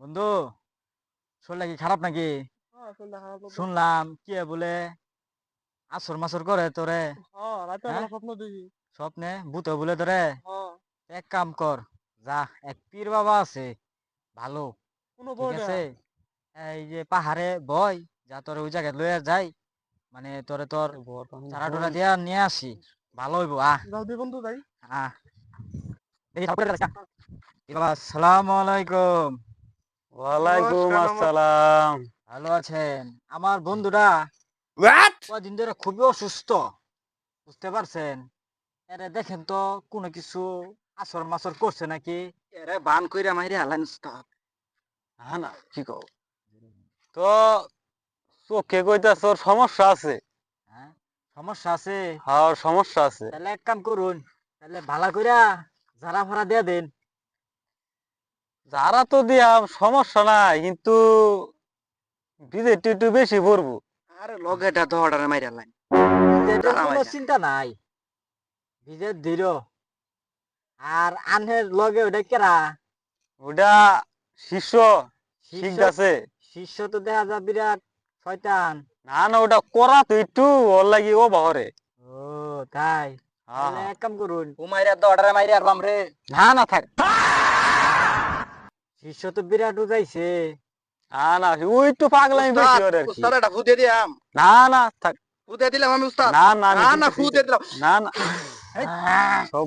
বন্ধু শরীরটা কি খারাপ নাকি? হ্যাঁ। শুনলাম কি বলে আসর মাসর করে তোরে হ্যাঁ, হ্যাঁ? স্বপ্ন ভূত বলে তোরে হ্যাঁ, এক কাম কর যা এক পীর বাবা আছে ভালো ঠিক আছে? এই যে পাহাড়ে বয় যা তোর ওই জায়গায় লইয়া যাই মানে তোরে তোর চারা টোরা দিয়া নিয়ে আসি ভালো হইব আহ। বন্ধু যাই। আহ। বাবা আসসালামু আলাইকুম। ওয়ালাইকুম আসসালাম। ভালো আছেন? আমার বন্ধুরা কদিন ধরে খুবই অসুস্থ। বুঝতে পারছেন? এরে দেখেন তো কোনো কিছু আসর মাসর করছে নাকি? এরে বান কইরা মাইরে হালান না না কি কও? তো চোখে কইতা তোর সমস্যা আছে। হ্যাঁ সমস্যা আছে? হ্যাঁ সমস্যা আছে। তাহলে এক কাম করুন তাহলে ভালো কইরা যারা ভাড়া দিয়ে দেন। যারা তো দিয়া সমস্যা নাই কিন্তু বিদেশ একটু বেশি পড়ব। আরে লগেটা তো অর্ডার মাইরা লাইন কোনো চিন্তা নাই। দিল আর আনহের লগে ওটা কেরা? ওটা শিষ্য। ঠিক আছে। শিষ্য তো দেখা যায় বিরাট শয়তান। না না ওটা করা তো একটু ওর লাগি ও বহরে। ও তাই। হ্যাঁ। এক কাম করুন। ও মাইরা তো অর্ডার মাইরা আর বামরে না না থাক। শিষ্য তো বিরাট উজাইছে না না ওই তো পাগলামি বেশি ওর আর কি। উস্তাদ এটা ফু দিলাম। না না থাক। ফু দিলাম আমি উস্তাদ। না না না না দিতেছি। দিলাম। না না। সব